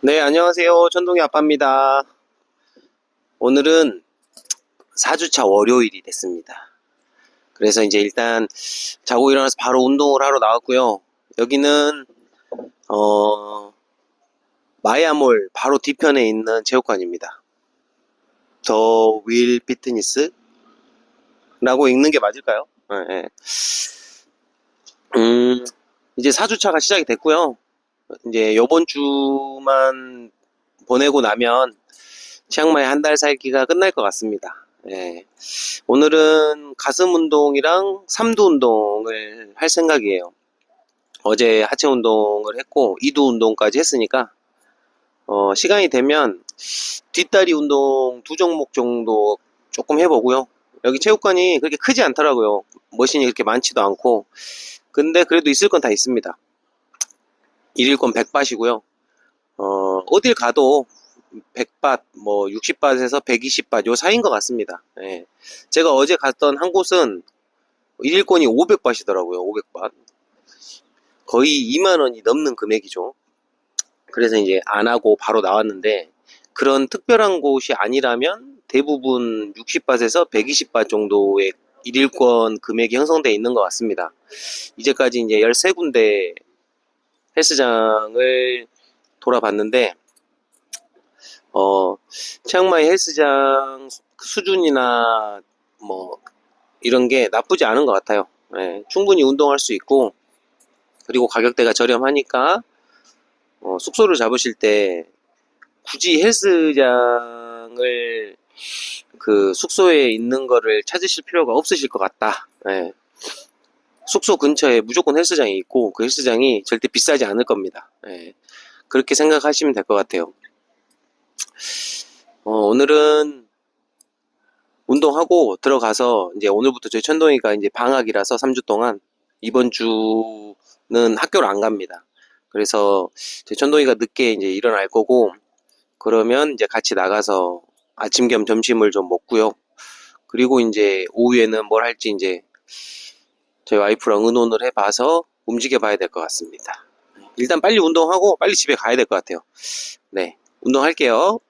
네, 안녕하세요. 천동이 아빠입니다. 오늘은 4주차 월요일이 됐습니다. 그래서 이제 일단 자고 일어나서 바로 운동을 하러 나왔고요. 여기는, 어, 마야몰 바로 뒤편에 있는 체육관입니다. 더 윌 피트니스? 라고 읽는 게 맞을까요? 네, 네. 음, 이제 4주차가 시작이 됐고요. 이제 요번 주만 보내고 나면 치앙마이 한 달 살기가 끝날 것 같습니다. 예. 오늘은 가슴 운동이랑 삼두 운동을 할 생각이에요. 어제 하체 운동을 했고 이두 운동까지 했으니까 어, 시간이 되면 뒷다리 운동 두 종목 정도 조금 해보고요. 여기 체육관이 그렇게 크지 않더라고요. 머신이 그렇게 많지도 않고 근데 그래도 있을 건 다 있습니다. 일일권 100밭이고요. 어, 어딜 가도 100밭, 뭐 60밭에서 120밭 요 사이인 것 같습니다. 예. 제가 어제 갔던 한 곳은 일일권이 500밭이더라고요. 500밭. 거의 2만 원이 넘는 금액이죠. 그래서 이제 안 하고 바로 나왔는데 그런 특별한 곳이 아니라면 대부분 60밭에서 120밭 정도의 일일권 금액이 형성되어 있는 것 같습니다. 이제까지 이제 13군데 헬스장을 돌아봤는데 어 치앙마이 헬스장 수준이나 뭐 이런 게 나쁘지 않은 것 같아요. 예, 충분히 운동할 수 있고 그리고 가격대가 저렴하니까 어, 숙소를 잡으실 때 굳이 헬스장을 그 숙소에 있는 거를 찾으실 필요가 없으실 것 같다. 예. 숙소 근처에 무조건 헬스장이 있고 그 헬스장이 절대 비싸지 않을 겁니다. 예. 그렇게 생각하시면 될 것 같아요. 어, 오늘은 운동하고 들어가서 이제 오늘부터 저희 천동이가 이제 방학이라서 3주 동안 이번 주는 학교를 안 갑니다. 그래서 제 천동이가 늦게 이제 일어날 거고 그러면 이제 같이 나가서 아침 겸 점심을 좀 먹고요. 그리고 이제 오후에는 뭘 할지 이제 저희 와이프랑 의논을 해봐서 움직여 봐야 될 것 같습니다. 일단 빨리 운동하고 빨리 집에 가야 될 것 같아요. 네, 운동할게요.